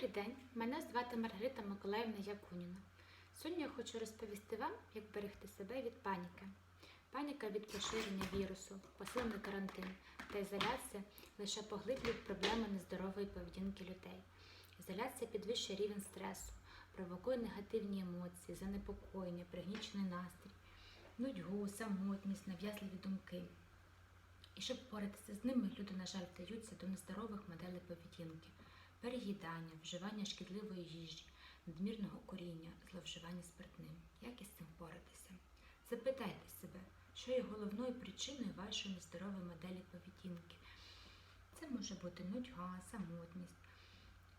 Добрий день, мене звати Маргарита Миколаївна Якуніна. Сьогодні я хочу розповісти вам, як берегти себе від паніки. Паніка від поширення вірусу, посилений карантин та ізоляція лише поглиблюють проблеми нездорової поведінки людей. Ізоляція підвищує рівень стресу, провокує негативні емоції, занепокоєння, пригнічений настрій, нудьгу, самотність, нав'язливі думки. І щоб впоратися з ними, люди, на жаль, вдаються до нездорових моделей поведінки, переїдання, вживання шкідливої їжі, надмірного куріння, зловживання спиртним. Як із цим впоратися? Запитайте себе, що є головною причиною вашої нездорової моделі поведінки. Це може бути нудьга, самотність.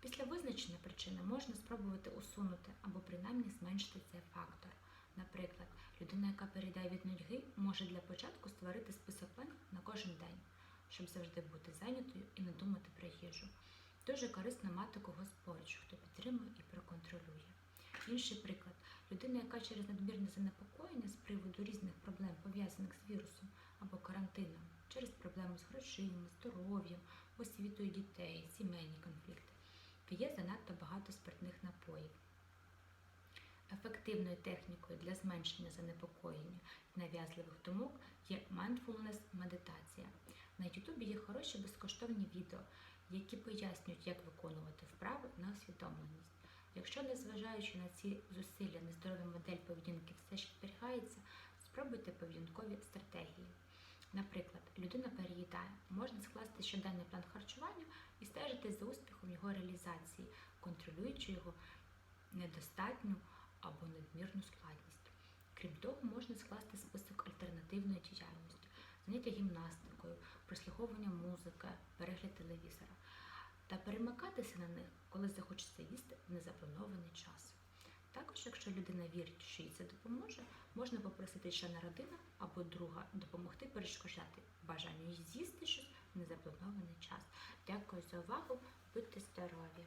Після визначення причини можна спробувати усунути або принаймні зменшити цей фактор. Наприклад, людина, яка перейде від нудьги, може для початку створити список план на кожен день, щоб завжди бути зайнятою і не думати про їжу. Дуже корисно мати когось поруч, хто підтримує і проконтролює. Інший приклад людина, яка через надмірне занепокоєння з приводу різних проблем, пов'язаних з вірусом або карантином, через проблеми з грошима, здоров'ям, освітою дітей, сімейні конфлікти, п'є занадто багато спиртних напоїв. Ефективною технікою для зменшення занепокоєння і нав'язливих думок є mindfulness медитація. На Ютубі є хороші безкоштовні відео, які пояснюють, як виконувати вправи на усвідомленість. Якщо, незважаючи на ці зусилля, нездорова модель поведінки все ще зберігається, спробуйте поведінкові стратегії. Наприклад, людина переїдає, можна скласти щоденний план харчування і стежити за успіхом його реалізації, контролюючи його недостатню або надмірну складність. Крім того, можна скласти список альтернативної діяльності, заняття гімнастикою, прослуховування музики, перегляд телевізора та перемикатися на них, коли захочеться їсти в незапланований час. Також, якщо людина вірить, що їй це допоможе, можна попросити члена родини або друга допомогти перешкоджати бажанню з'їсти щось в незапланований час. Дякую за увагу, будьте здорові!